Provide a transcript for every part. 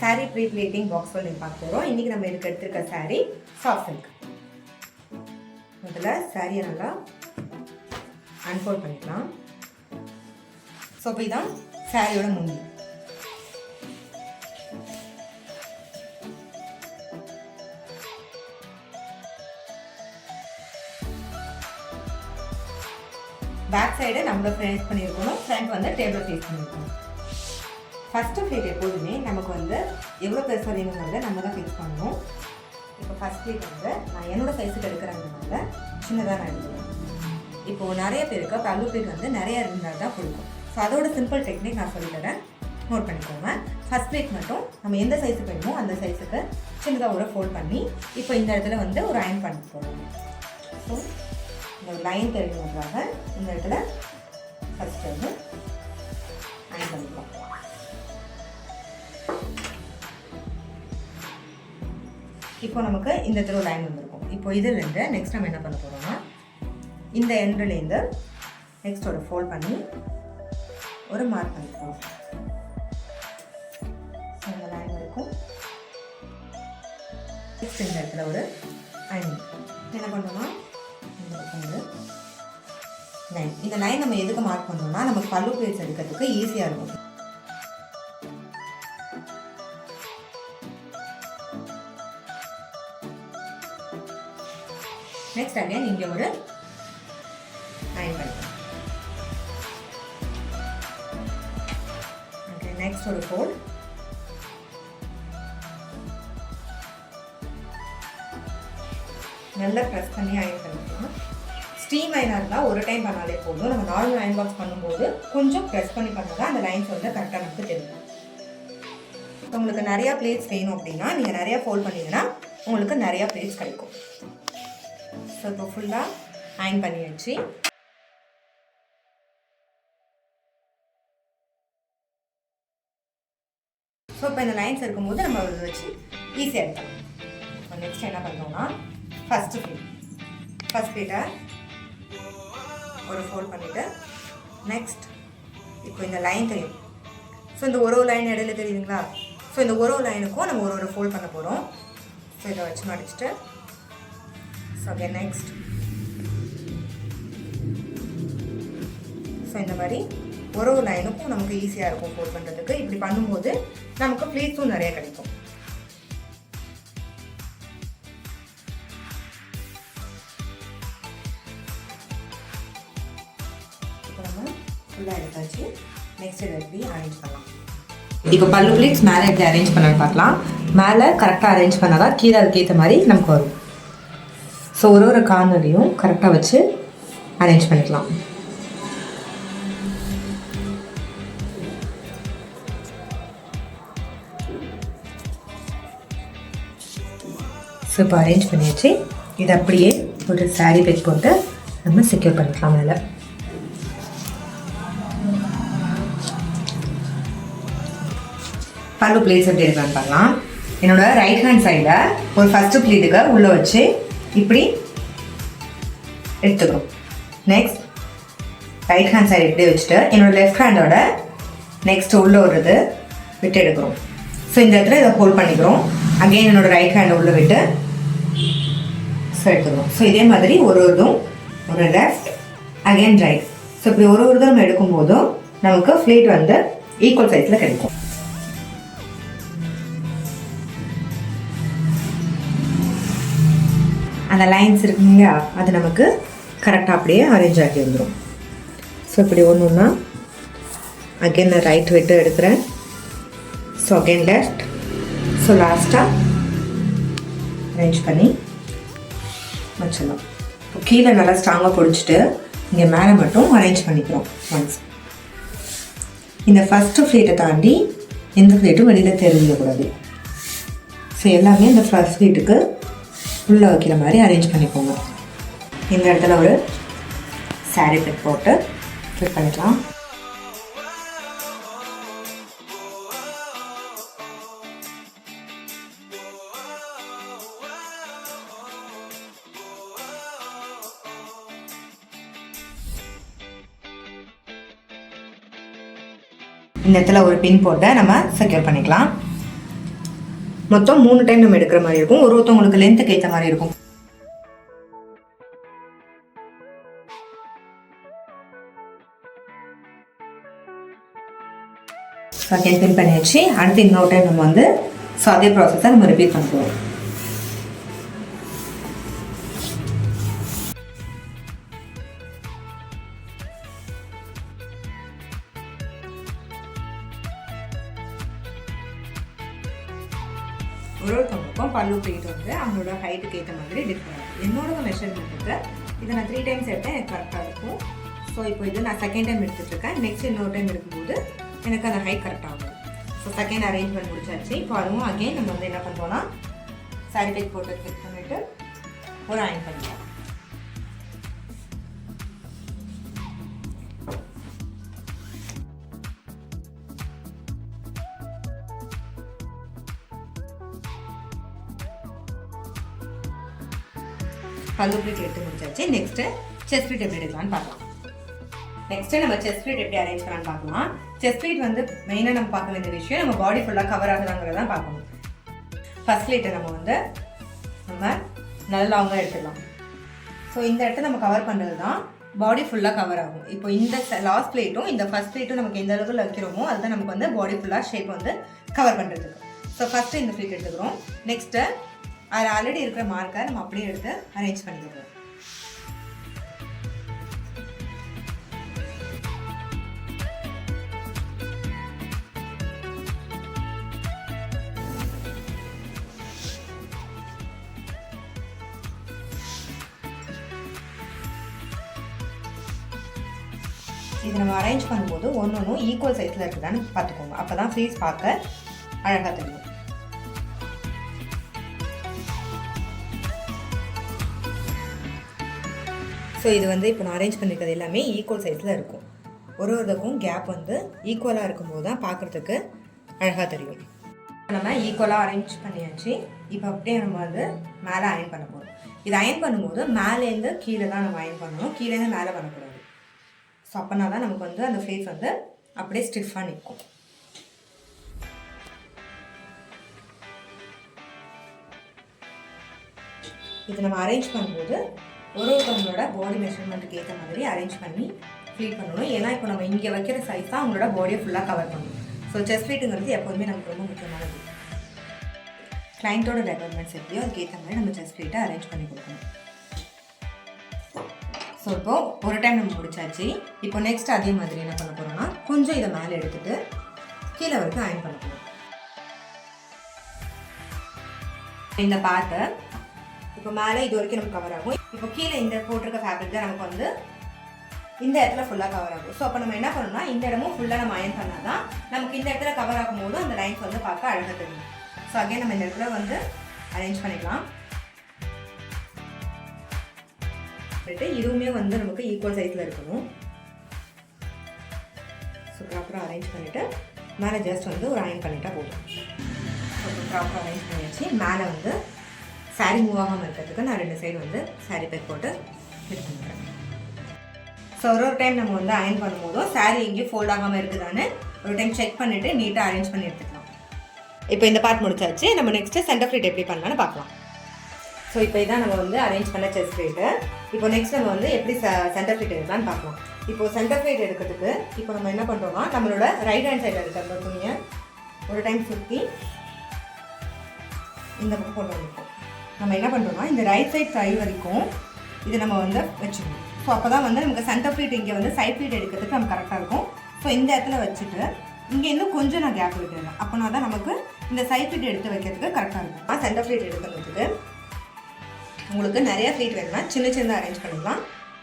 saree pre plating box வந்து பார்க்க போகிறோம் இன்றைக்கி நம்ம இதுக்கு எடுத்திருக்க சாரீ சாஃப்ட் சில்க் முதல்ல சாரியை நல்லா அன்ஃபோல்ட் பண்ணிக்கலாம். ஸோ இப்போ இதான் சாரியோட முந்தி பேக் சைடு நம்மளை ஃபேஸ் பண்ணியிருக்கணும். ஃப்ரண்ட் வந்து டேபிள் ஃபேஸ் பண்ணியிருக்கணும். ஃபஸ்ட்டு ஃப்ளீட் எப்போதுமே நமக்கு வந்து எவ்வளோ பெருசாக வேணுங்கிறத நம்ம தான் ஃபிக்ஸ் பண்ணணும். இப்போ ஃபஸ்ட் ஃப்ளீட் வந்து நான் என்னோடய சைஸுக்கு எடுக்கிறதுனால சின்னதாக நான் எடுக்கிறேன் இப்போது நிறைய பேருக்கு பல்லு ஃப்ளீட் வந்து நிறைய இருந்தால் தான் பிடிக்கும் ஸோ அதோட சிம்பிள் டெக்னிக் நான் சொல்லித்தரேன். நோட் பண்ணிக்கோங்க. ஃபஸ்ட் பிளேட் மட்டும் நம்ம எந்த சைஸுக்கு வேணுமோ அந்த சைஸுக்கு சின்னதாக ஒரு ஃபோல்ட் பண்ணி இப்போ இந்த இடத்துல வந்து ஒரு அயன் பண்ணி போடணும். ஸோ இந்த லைன் தெரியணுன்றதாக இந்த இடத்துல ஃபஸ்ட்டு வந்து அயன் பண்ணிக்கலாம் இப்போ நமக்கு இந்த இடத்துல லைன் வந்திருக்கும். இப்போ இதுலேருந்து நெக்ஸ்ட் நம்ம என்ன பண்ண போகிறோம்னா இந்த எண்ட்லேருந்து நெக்ஸ்ட் ஒரு ஃபோல்ட் பண்ணி ஒரு மார்க் பண்ணிக்கலாம் ஸோ இந்த லைன் இருக்கும். நெக்ஸ்ட் இந்த இடத்துல ஒரு லைன் என்ன பண்ணுறோம்னா இந்த லைன் இந்த லைன் நம்ம எதுக்கு மார்க் பண்ணோம்னா நமக்கு பல்லு பிளேட்ஸ் எடுக்கிறதுக்கு ஈஸியாக இருக்கும். நெக்ஸ்ட் அகைன் இங்கே ஒரு அயன் பண்ணிக்கலாம் ஓகே நெக்ஸ்ட் ஒரு ஃபோல்ட் நல்லா ப்ரெஸ் பண்ணி அயன் பண்ணிக்கலாம். ஸ்டீம் அயனாக இருந்தால் ஒரு டைம் பண்ணாலே போதும். நம்ம நார்மல் அயன் பாக்ஸ் பண்ணும்போது கொஞ்சம் ப்ரெஸ் பண்ணி பண்ணால் அந்த லைன்ஸ் வந்து கரெக்டாக நமக்கு தெரியும். இப்போ உங்களுக்கு நிறையா பிளேட்ஸ் வேணும் அப்படின்னா நீங்கள் நிறையா ஃபோல்ட் பண்ணீங்கன்னா உங்களுக்கு நிறையா பிளேட்ஸ் கிடைக்கும். ஸோ இப்போ ஃபுல்லாக ஹேங் பண்ணியாச்சு ஸோ இப்போ இந்த லைன்ஸ் இருக்கும்போது நம்ம அதை வச்சு ஈஸியாக எடுக்கலாம். இப்போ நெக்ஸ்ட் என்ன பண்ணுறோம்னா ஃபஸ்ட்டு ஃபீட் ஃபஸ்ட் ஃபீட்டை ஒரு ஃபோல்ட் பண்ணிவிட்டு நெக்ஸ்ட் இப்போ இந்த லைன் தெரியும். ஸோ இந்த ஒரு ஒரு லைன் இடையில தெரியுதுங்களா? ஸோ இந்த ஒரு ஒரு லைனுக்கும் நம்ம ஒரு ஒரு ஃபோல்ட் பண்ண போகிறோம் ஸோ இதை வச்சு மடிச்சுட்டு ஓகே நெக்ஸ்ட் ஸோ இந்த மாதிரி ஒரு ஒரு லைனுக்கும் நமக்கு ஈஸியாக இருக்கும் ஃபோல்ட் பண்ணுறதுக்கு இப்படி பண்ணும்போது நமக்கு ப்ளீட்ஸும் நிறைய கிடைக்கும். இப்போ நம்ம ஃபுல்லாக எடுத்தாச்சு. நெக்ஸ்ட் இதை எப்படி அரேஞ்ச் பண்ணலாம்? இப்போ பல்லு பிளேட்ஸ் மேலே எப்படி அரேஞ்ச் பண்ணலான்னு பார்க்கலாம். மேலே கரெக்டாக அரேஞ்ச் பண்ணால் தான் கீழே அதுக்கேற்ற மாதிரி நமக்கு வரும். ஸோ ஒரு ஒரு கார்னரையும் கரெக்டாக வச்சு அரேஞ்ச் பண்ணிக்கலாம். ஸோ இப்போ அரேஞ்ச் பண்ணியாச்சு. இது அப்படியே ஒரு saree பேக் போட்டு நம்ம செக்யூர் பண்ணிக்கலாம் மேலே. பல்லு பிளேஸ் எப்படி இருக்கான்னு பார்க்கலாம். என்னோட ரைட் ஹேண்ட் சைடில் ஒரு ஃபஸ்ட்டு ப்ளீட்டுக்கு உள்ளே வச்சு இப்படி எடுத்துக்கிறோம் நெக்ஸ்ட் ரைட் ஹேண்ட் சைடு இப்படி வச்சுட்டு என்னோட லெஃப்ட் ஹேண்டோட நெக்ஸ்ட் உள்ளே வருது விட்டு எடுக்கிறோம் ஸோ இந்த இடத்துல இதை ஹோல்ட் பண்ணிக்கிறோம். அகெயின் என்னோட ரைட் ஹேண்டை உள்ளே விட்டு ஸோ எடுத்துக்கிறோம் ஸோ இதே மாதிரி ஒரு ஒரு இதும் ஒரு லெஃப்ட் அகைன் ரைட் ஸோ இப்படி ஒரு ஒரு இதும் நம்ம எடுக்கும்போதும் நமக்கு ஃப்ளீட் வந்து ஈக்குவல் சைஸில் கிடைக்கும். அந்த லைன்ஸ் இருக்குங்க இல்லையா அது நமக்கு கரெக்டாக அப்படியே அரேஞ்ச் ஆகி வந்துடும் ஸோ இப்படி ஒன்று ஒன்றா அகெயின் நான் ரைட் விட்டு எடுக்கிறேன். ஸோ அகெயின் லெஃப்ட் ஸோ லாஸ்ட்டாக அரேஞ்ச் பண்ணி வச்சிடலாம். இப்போ கீழே நல்லா ஸ்ட்ராங்காக பிடிச்சிட்டு இங்கே மேலே மட்டும் அரேஞ்ச் பண்ணிக்கிறோம் ஒன்ஸ் இந்த ஃபஸ்ட்டு ஃப்ளீட்டை தாண்டி எந்த ஃப்ளீட்டும் வெளியில் தெரிஞ்சிடக்கூடாது. ஸோ எல்லாமே இந்த ஃபஸ்ட் ஃப்ளீட்டுக்கு உள்ளே வைக்கிற மாதிரி அரேஞ்ச் பண்ணிக்கோங்க. இந்த இடத்துல ஒரு saree பிட் போட்டு ஃபிட் பண்ணிக்கலாம். இந்த இடத்துல ஒரு பின் போட்டு நம்ம செக்யூர் பண்ணிக்கலாம். மொத்தம் மூணு டைம் நம்ம எடுக்கிற மாதிரி இருக்கும். ஒரு ஒருத்தவங்களுக்கு லென்த்துக்கு ஏற்ற மாதிரி இருக்கும். செகண்ட் பின் பண்ணியாச்சு. அடுத்து இன்னொரு டைம் நம்ம வந்து ஸோ அதே ப்ராசஸை நம்ம ரிப்பீட் பண்ணுவோம் எடுத்தேன் எனக்கு கரெக்டாக இருக்கும். ஸோ இப்போ இது நான் செகண்ட் டைம் எடுத்துட்டுருக்கேன். நெக்ஸ்ட் இன்னொரு டைம் எடுக்கும்போது எனக்கு அந்த ஹைட் கரெக்டாக ஆகும் ஸோ செகண்ட் அரேஞ்ச்மெண்ட் முடிச்சாச்சு. இப்போ அதுவும் அகெயின் நம்ம வந்து என்ன பண்ணுறோன்னா சாரி பேக் போட்டு கிளிக் பண்ணிவிட்டு ஒரு அயன் பண்ணிக்கலாம். பல்லு பிளேட் எடுத்து முடிச்சாச்சு. நெக்ஸ்ட்டு செஸ்ட் ஃபிட் எப்படி எடுக்கலாம்னு பார்க்கலாம். நெக்ஸ்ட்டு நம்ம செஸ்ட் ஃபீட் எப்படி அரேஞ்ச் பண்ணலாம்னு பார்க்கலாம். செஸ்ட் ஃபீட் வந்து மெயினாக நம்ம பார்க்க வேண்டிய விஷயம் நம்ம பாடி ஃபுல்லாக கவர் ஆகுதாங்கிறத பார்க்கணும். ஃபர்ஸ்ட் லைட்டை நம்ம வந்து நம்ம நல்ல லாங்காக எடுத்துக்கலாம். ஸோ இந்த இடத்த நம்ம கவர் பண்ணுறது தான் பாடி ஃபுல்லாக கவர் ஆகும். இப்போ இந்த லாஸ்ட் பிளேட்டும் இந்த ஃபஸ்ட் பிளேட்டும் நமக்கு எந்த அளவுக்கு வைக்கிறோமோ அதுதான் நமக்கு வந்து பாடி ஃபுல்லாக ஷேப் வந்து கவர் பண்ணுறதுக்கு ஸோ ஃபஸ்ட்டு இந்த ஃபிளேட் எடுத்துக்கிறோம். நெக்ஸ்ட்டு அதில் ஆல்ரெடி இருக்கிற மார்க்கை நம்ம அப்படியே எடுத்து அரேஞ்ச் பண்ணிக்கிறோம். இது நம்ம அரேஞ்ச் பண்ணும்போது ஒன்று ஒன்றும் ஈக்குவல் சைஸில் இருக்குதான்னு பார்த்துக்கோங்க. அப்போ தான் ஃபீஸ் பார்க்க அழகாக தெரியும். ஸோ இது வந்து இப்போ நான் அரேஞ்ச் பண்ணியிருக்கிறது எல்லாமே ஈக்குவல் சைஸில் இருக்கும். ஒரு ஒரு கேப் வந்து ஈக்குவலாக இருக்கும்போது தான் பார்க்குறதுக்கு அழகாக தெரியும். நம்ம ஈக்குவலாக அரேஞ்ச் பண்ணியாச்சு. இப்போ அப்படியே நம்ம வந்து மேலே அயன் பண்ண போகிறோம் இது அயன் பண்ணும்போது மேலேருந்து கீழே தான் நம்ம அயன் பண்ணணும். கீழேருந்து மேலே பண்ணக்கூடாது. ஸோ அப்போனா தான் நமக்கு வந்து அந்த ஃபேஸ் வந்து அப்படியே ஸ்டிஃபாக நிற்கும் இது நம்ம அரேஞ்ச் பண்ணும்போது ஒரு ஒருத்தவங்களோட பாடி மெஷர்மெண்ட்டுக்கு ஏற்ற மாதிரி அரேஞ்ச் பண்ணி ஃபில் பண்ணணும். ஏன்னா இப்போ நம்ம இங்கே வைக்கிற சைஸ் தான் அவங்களோட பாடியை ஃபுல்லாக கவர் பண்ணணும் ஸோ செஸ்ட் ஃபீட்டுங்கிறது எப்போதுமே நமக்கு ரொம்ப முக்கியமானது. கிளைண்ட்டோட ரெக்குவயர்மெண்ட்ஸ் எப்படியோ அதுக்கு ஏற்ற மாதிரி நம்ம செஸ்ட் ஃபீட்டை அரேஞ்ச் பண்ணி கொடுக்கணும். ஸோ இப்போ ஒரு டைம் நம்ம முடிச்சாச்சு. இப்போ நெக்ஸ்ட் அதே மாதிரி என்ன பண்ண போகிறோம்னா கொஞ்சம் இதை மேலே எடுத்துட்டு கீழே வரைக்கும் அயன் பண்ண போகிறோம் இந்த பார்ட்டை இப்போ மேலே இது வரைக்கும் நமக்கு கவர் ஆகும். இப்போ கீழே இந்த போட்டிருக்க ஃபேப்ரிக் தான் நமக்கு வந்து இந்த இடத்துல ஃபுல்லாக கவர் ஆகும். ஸோ அப்போ நம்ம என்ன பண்ணணும்னா இந்த இடமும் ஃபுல்லாக நம்ம அயன் பண்ணால் தான் நமக்கு இந்த இடத்துல கவர் ஆகும்போது அந்த லைன்ஸ் வந்து பார்க்க அழகாக தெரியும். ஸோ அகைன் நம்ம இந்த இடத்துல வந்து அரேஞ்ச் பண்ணிக்கலாம். சொல்லிட்டு இதுவுமே வந்து நமக்கு ஈக்குவல் சைஸில் இருக்கணும். ஸோ ப்ராப்பராக அரேஞ்ச் பண்ணிவிட்டு மேலே ஜஸ்ட் வந்து ஒரு அயன் பண்ணிட்டா போதும். ஸோ ப்ராப்பராக அரேஞ்ச் பண்ணியாச்சு. மேலே வந்து சாரீ மூவ் ஆகாமல் இருக்கிறதுக்கு நான் ரெண்டு சைடு வந்து சாரீ பேக் போட்டு ஃபிட் பண்ணுறேன் ஸோ ஒரு ஒரு டைம் நம்ம வந்து அயன் பண்ணும்போதும் சாரீ எங்கேயும் ஃபோல்ட் ஆகாமல் இருக்குதான்னு ஒரு டைம் செக் பண்ணிவிட்டு நீட்டாக அரேஞ்ச் பண்ணி எடுத்துக்கலாம். இப்போ இந்த பார்ட் முடிச்சாச்சு. நம்ம நெக்ஸ்ட்டு சென்டர் ஃப்ளீட் எப்படி பண்ணலான்னு பார்க்கலாம். ஸோ இப்போ இதான் நம்ம வந்து அரேஞ்ச் பண்ண செஸ்ட் ஃப்ளீட்டு இப்போ நெக்ஸ்ட் நம்ம வந்து எப்படி சென்டர் ஃபீட் எடுக்கலாம்னு பார்க்கலாம். இப்போ சென்டர் ஃப்ளீட் எடுக்கிறதுக்கு இப்போ நம்ம என்ன பண்ணுறோம்னா நம்மளோட ரைட் ஹேண்ட் சைடில் இருக்கிற துணியை ஒரு டைம் சுற்றி இந்த பக்கம் கொண்டு வந்துருக்கோம் நம்ம என்ன பண்ணுறோம்னா இந்த ரைட் சைட் சை வரைக்கும் இது நம்ம வந்து வச்சுக்கணும். ஸோ அப்போ தான் வந்து நமக்கு சென்டர் ஃபீட் இங்கே வந்து சைட் ஃபீட் எடுக்கிறதுக்கு நம்ம கரெக்டாக இருக்கும். ஸோ இந்த இடத்துல வச்சுட்டு இங்கே இன்னும் கொஞ்சம் நான் கேப் விட்டுருவேன் அப்போனா தான் நமக்கு இந்த சைட் ஃபீட் எடுத்து வைக்கிறதுக்கு கரெக்டாக இருக்கும். சென்டர் ஃபீட் எடுக்கிறதுக்கு உங்களுக்கு நிறைய ஃபீட் வேணும்னா சின்ன சின்னதாக அரேஞ்ச் பண்ணிக்கலாம்.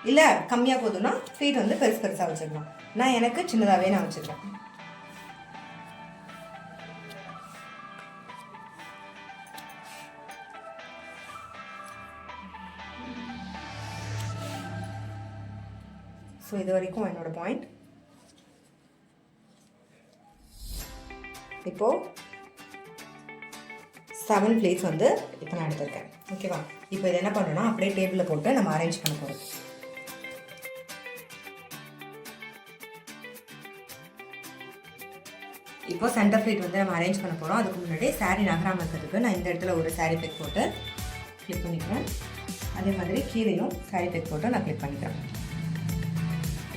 இல்லை கம்மியாக போதும்னா ஃபீட் வந்து பெருசு பெருசாக வச்சுக்கலாம் நான் எனக்கு சின்னதாகவே நான் வச்சுக்கிறேன் ஸோ இது வரைக்கும் என்னோட பாயிண்ட் இப்போது செவன் பிளேஸ் வந்து இப்போ நான் எடுத்திருக்கேன். ஓகேவா இப்போ இது என்ன பண்ணணும்னா அப்படியே டேபிளில் போட்டு நம்ம அரேஞ்ச் பண்ண போகிறோம் இப்போ சென்டர் ஃப்ளீட் வந்து நம்ம அரேஞ்ச் பண்ண போகிறோம் அதுக்கு முன்னாடி saree நகராமல் இருக்கிறதுக்கு நான் இந்த இடத்துல ஒரு saree பேக் போட்டு கிளிக் பண்ணிக்கிறேன். அதே மாதிரி கீழேயும் saree பேக் போட்டு நான் கிளிக் பண்ணிக்கிறேன்.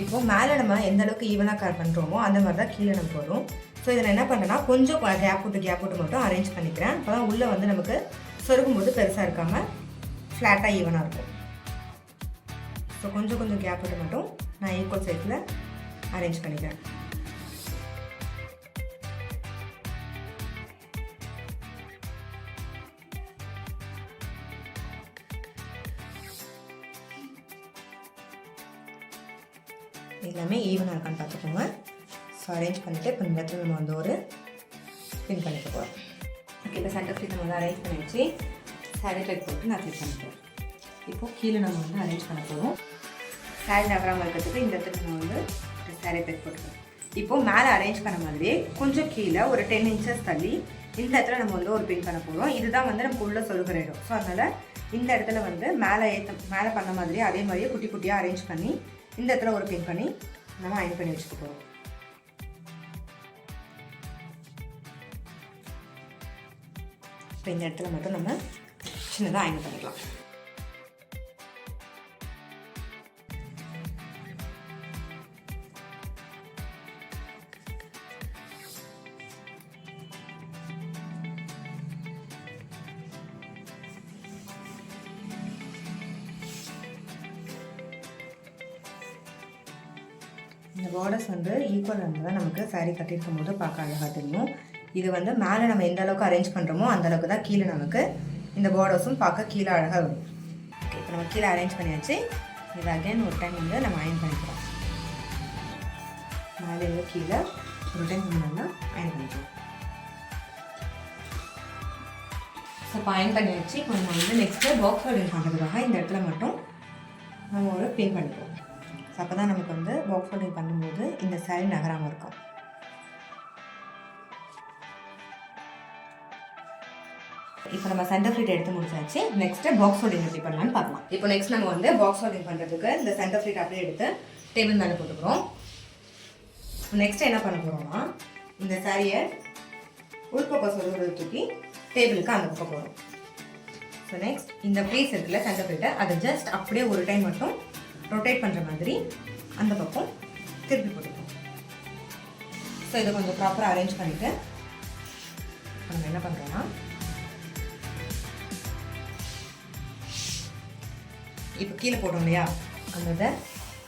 இப்போது மேலே நம்ம எந்த அளவுக்கு ஈவனாக கட் பண்ணுறோமோ அந்த மாதிரி தான் கீழே நம்ம வரும் ஸோ இதில் என்ன பண்ணுறேன்னா கொஞ்சம் கேப் விட்டு கேப் விட்டு மட்டும் அரேஞ்ச் பண்ணிக்கிறேன். அப்போ தான் உள்ளே வந்து நமக்கு சொருகும் போது பெருசாக இருக்காமல் ஃப்ளாட்டாக ஈவனாக இருக்கும். ஸோ கொஞ்சம் கொஞ்சம் கேப் விட்டு மட்டும் நான் ஈக்குவல் சைஸில் அரேஞ்ச் பண்ணிக்கிறேன். எல்லாமே ஈவனாக இருக்கான்னு பார்த்துக்கோங்க. ஸோ அரேஞ்ச் பண்ணிவிட்டு இப்போ இந்த இடத்துல நம்ம வந்து ஒரு பின் பண்ணிக்க போகிறோம் இப்போ சென்டர் ஃபிட் நம்ம வந்து அரேஞ்ச் பண்ணி வச்சு சாரி பேக் போட்டு நான் கிளிக் பண்ணிக்கிறேன். இப்போது கீழே நம்ம வந்து அரேஞ்ச் பண்ண போகிறோம் சாரி நகராமல் இருக்கிறதுக்கு இந்த இடத்துல நம்ம வந்து சாரி பேக் போட்டுக்கிறோம். இப்போது மேலே அரேஞ்ச் பண்ண மாதிரியே கொஞ்சம் கீழே ஒரு டென் இன்ச்சஸ் தள்ளி இந்த இடத்துல நம்ம வந்து ஒரு பின் பண்ண போகிறோம் இதுதான் வந்து நமக்கு உள்ளே சொல்கிற இடம். ஸோ அதனால் இந்த இடத்துல வந்து மேலே ஏற்ற மேலே பண்ண மாதிரியே அதே மாதிரியே குட்டி குட்டியாக அரேஞ்ச் பண்ணி இந்த இடத்துல ஒரு பின் பண்ணி நம்ம அயன் பண்ணி வச்சுக்க போகிறோம் இப்போ இந்த இடத்துல மட்டும் நம்ம சின்னதாக ஆயின் பண்ணிக்கலாம் இந்த பார்டர்ஸ் வந்து ஈக்குவல் இருந்தால் நமக்கு saree கட்டியிருக்கும் போது பார்க்க அழகாக தெரியும் இது வந்து மேலே நம்ம எந்த அளவுக்கு அரேஞ்ச் பண்ணுறோமோ அந்த அளவுக்கு தான் கீழே நமக்கு இந்த பார்டர்ஸும் பார்க்க கீழே அழகாக வரும். ஓகே இப்போ நம்ம கீழே அரேஞ்ச் பண்ணியாச்சு. இது அகைன் ஒரு டைம் வந்து நம்ம அயன் பண்ணிக்கிறோம். மேலே இருந்து கீழே ஒரு டைம் நம்ம அயன் பண்ணிக்கலாம் ஸோ இப்போ அயன் பண்ணி வச்சு இப்போ நம்ம வந்து நெக்ஸ்ட்டு பாக்ஸ் ஹோல்டிங் பண்ணுறதுக்காக இந்த இடத்துல மட்டும் நம்ம ஒரு பின் பண்ணிப்போம். ஸோ அப்போ தான் நமக்கு வந்து பாக்ஸ் ஹோல்டிங் பண்ணும்போது இந்த சேரீ நகராமல் இருக்கும். இப்போ நம்ம சென்டர் ஃப்ளீட் எடுத்து முடிச்சாச்சு. நெக்ஸ்ட்டு பாக்ஸ் ஹோல்டிங் எப்படி பண்ணலாம்னு பார்க்கலாம். இப்போ நெக்ஸ்ட் நம்ம வந்து பாக்ஸ் ஹோல்டிங் பண்ணுறதுக்கு இந்த சென்டர் ஃப்ளீட் அப்படியே எடுத்து டேபிள் மேலே போட்டுக்கிறோம். நெக்ஸ்ட் என்ன பண்ண போகிறோம்னா இந்த சாரியை உள்பக்கம் சொல்லுறது தூக்கி டேபிளுக்கு அந்த பக்கம் போகிறோம் ஸோ நெக்ஸ்ட் இந்த ப்ளேஸ் இருக்குல்ல சென்டர் ஃப்ளீட்டை அதை ஜஸ்ட் அப்படியே ஒரு டைம் மட்டும் ரொட்டேட் பண்ணுற மாதிரி அந்த பக்கம் திருப்பி போட்டுக்கணும் ஸோ இதை கொஞ்சம் ப்ராப்பராக அரேஞ்ச் பண்ணிவிட்டு நம்ம என்ன பண்ணுறோன்னா இப்போ கீழே போட்டோம் இல்லையா? அந்த இதை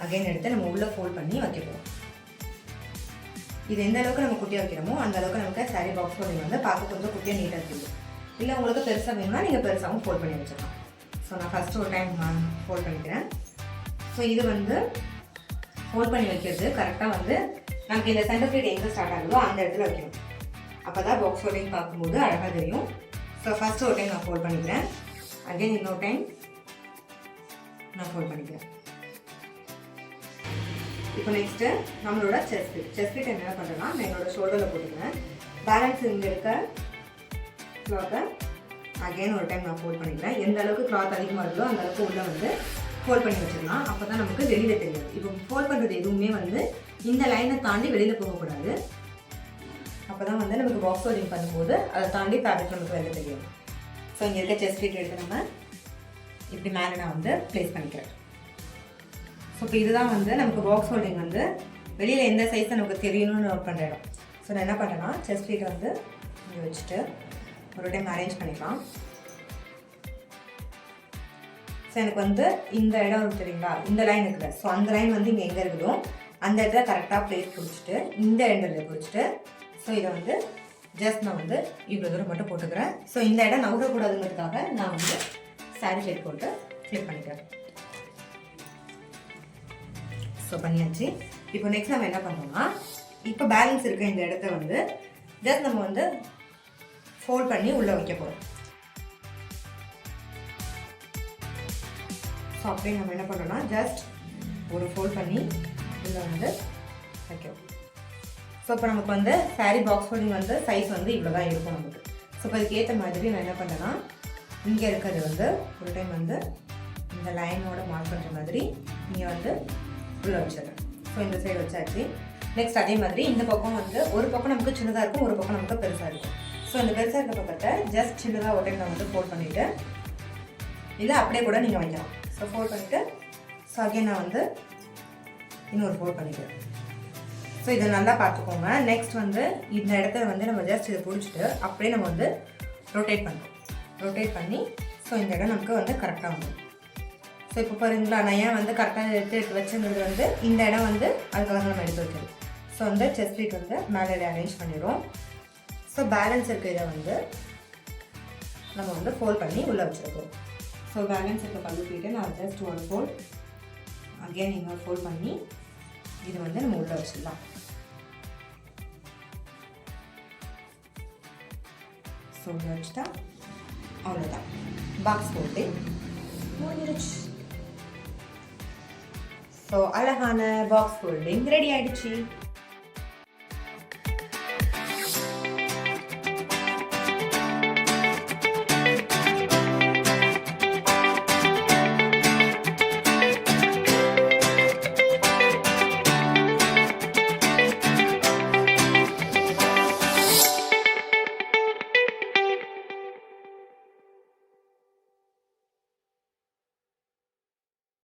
அகைன் எடுத்து நம்ம உள்ளே ஃபோல்ட் பண்ணி வைக்க போகிறோம் இது எந்த அளவுக்கு நம்ம குட்டியாக வைக்கிறோமோ அந்த அளவுக்கு நமக்கு சாரீ பாக்ஸ் ஃபோல்டிங் வந்து பார்க்க கொஞ்சம் குட்டியாக நீட்டாக தெரியும் இல்லை உங்களுக்கு பெருசாக வேணும்னா நீங்கள் பெருசாகவும் ஃபோல்ட் பண்ணி வச்சுக்கலாம். ஸோ நான் ஃபஸ்ட்டு ஒரு டைம் நான் ஃபோல்ட் பண்ணிக்கிறேன். ஸோ இது வந்து ஃபோல்ட் பண்ணி வைக்கிறது கரெக்டாக வந்து நமக்கு இந்த சென்டர் ஃபீட் எங்கே ஸ்டார்ட் ஆகுதோ அந்த இடத்துல வைக்கணும். அப்போ தான் பாக்ஸ் ஃபோல்டிங் பார்க்கும்போது அழகாக தெரியும். ஸோ ஃபஸ்ட்டு ஒரு டைம் நான் ஃபோல்ட் பண்ணிக்கிறேன். அகைன் இன்னொரு டைம் நான் ஃபோல்ட் பண்ணிக்கிறேன். இப்போ நெக்ஸ்ட்டு நம்மளோட செஸ்ட் ஃபிட் செஸ்ட் ஃபிட் என்ன பண்ணுறேன்னா நான் என்னோட ஷோல்டரில் போட்டுக்கிறேன். பேலன்ஸ் இங்கே இருக்க கிளாத்தை அகைன் ஒரு டைம் நான் ஃபோல்ட் பண்ணிக்கிறேன். எந்த அளவுக்கு கிளாத் அதிகமாக இருக்கோ அந்த அளவுக்கு உள்ளே வந்து ஃபோல்ட் பண்ணி வச்சிடலாம். அப்போ தான் நமக்கு வெளியில் தெரியாது இப்போ ஃபோல்ட் பண்ணுறது எதுவுமே வந்து இந்த லைனை தாண்டி வெளியில் போகக்கூடாது. அப்போ தான் வந்து நமக்கு பாக்ஸ் ஹோல்டிங் பண்ணும்போது அதை தாண்டி ஃபேப்ரிக் நமக்கு வெளில தெரியும். ஸோ இங்கே இருக்க செஸ்ட் ஃபிட் எடுத்து நம்ம இப்படி மேலே நான் வந்து ப்ளேஸ் பண்ணிக்கிறேன். ஸோ இப்போ இதுதான் வந்து நமக்கு பாக்ஸ் ஹோல்டிங் வந்து வெளியில் எந்த சைஸ் நமக்கு தெரியணும்னு நோட் பண்ணுற இடம். ஸோ நான் என்ன பண்ணுறேன்னா செஸ்ட் வீட்டை வந்து இங்கே வச்சுட்டு ஒரு டைம் அரேஞ்ச் பண்ணிக்கலாம். ஸோ எனக்கு வந்து இந்த இடம் இருக்கு தெரியுங்களா? இந்த லைன் இருக்குது ஸோ அந்த லைன் வந்து இங்கே எங்கே இருக்குதோ அந்த இடத்துல கரெக்டாக பிளேஸ் பிடிச்சிட்டு இந்த இடத்துல பிடிச்சிட்டு ஸோ இதை வந்து ஜஸ்ட் நான் வந்து இவ்வளோ தூரம் மட்டும் போட்டுக்கிறேன். ஸோ இந்த இடம் நவுறக்கூடாதுங்கிறதுக்காக நான் வந்து சாரி ஷேட் போட்டு ஃபிளிப் பண்ணிக்கிறேன் ஸோ பண்ணியாச்சு. இப்போ நெக்ஸ்ட் நம்ம என்ன பண்ணுறோம்னா இப்போ பேலன்ஸ் இருக்க இந்த இடத்த வந்து ஜஸ்ட் நம்ம வந்து ஃபோல்ட் பண்ணி உள்ளே வைக்க போகிறோம் ஸோ அப்படியே நம்ம என்ன பண்ணுறோம்னா ஜஸ்ட் ஒரு ஃபோல்ட் பண்ணி உள்ளே வந்து வைக்கிறோம். ஸோ இப்போ நமக்கு வந்து saree பாக்ஸ் ஃபோல்டிங் வந்து சைஸ் வந்து இவ்வளோ தான் இருக்கும் நமக்கு. ஸோ இப்போ அதுக்கேற்ற மாதிரி நான் என்ன பண்ணேன்னா இங்கே இருக்கிறது வந்து ஒரு டைம் வந்து இந்த லைனோட மார்க் பண்ணுற மாதிரி இங்கே வந்து உள்ளே வச்சிடுறேன். ஸோ இந்த சைடு வச்சாச்சு. நெக்ஸ்ட் அதே மாதிரி இந்த பக்கம் வந்து ஒரு பக்கம் நமக்கு சின்னதாக இருக்கும் ஒரு பக்கம் நமக்கு பெருசாக இருக்கும். ஸோ இந்த பெருசாக இருக்க பக்கத்தை ஜஸ்ட் சின்னதாக ஒரு டைம் நான் வந்து ஃபோல்ட் பண்ணிவிட்டு இல்லை அப்படியே கூட நீங்கள் வைக்கலாம். ஸோ ஃபோல்ட் பண்ணிவிட்டு ஸோ அகைன் நான் வந்து இன்னொரு ஃபோல்ட் பண்ணிக்கிறேன். ஸோ இதை நல்லா பார்த்துக்கோங்க. நெக்ஸ்ட் வந்து இந்த இடத்துல வந்து நம்ம ஜஸ்ட் இதை பிடிச்சிட்டு அப்படியே நம்ம வந்து ரொட்டேட் பண்ணுறோம் ரொட்டேட் பண்ணி ஸோ இந்த இடம் நமக்கு வந்து கரெக்டாக வரும் ஸோ இப்போ பாருங்களா நான் ஏன் வந்து கரெக்டாக எடுத்து எடுத்து வச்சிருந்தது வந்து இந்த இடம் வந்து அதுக்காக நம்ம எடுத்து வைக்கிறது ஸோ வந்து செஸ்ட் ப்ளீட் வந்து மேலே அரேஞ்ச் பண்ணிடுவோம். ஸோ பேலன்ஸ் இருக்க இதை வந்து நம்ம வந்து ஃபோல்ட் பண்ணி உள்ளே வச்சுருக்கோம். ஸோ பேலன்ஸ் இருக்க பல்லு நான் ஜஸ்ட் ஒரு ஃபோல்ட் அகெயின் இன்னொரு ஃபோல்ட் பண்ணி இது வந்து நம்ம உள்ளே வச்சிடலாம். ஸோ உள்ளே வச்சுட்டா அவ்வளோதான் பாக்ஸ் போட்டு முடிஞ்சிருச்சு. ஸோ அழகான பாக்ஸ் ஃபோல்டிங் ரெடி ஆயிடுச்சு.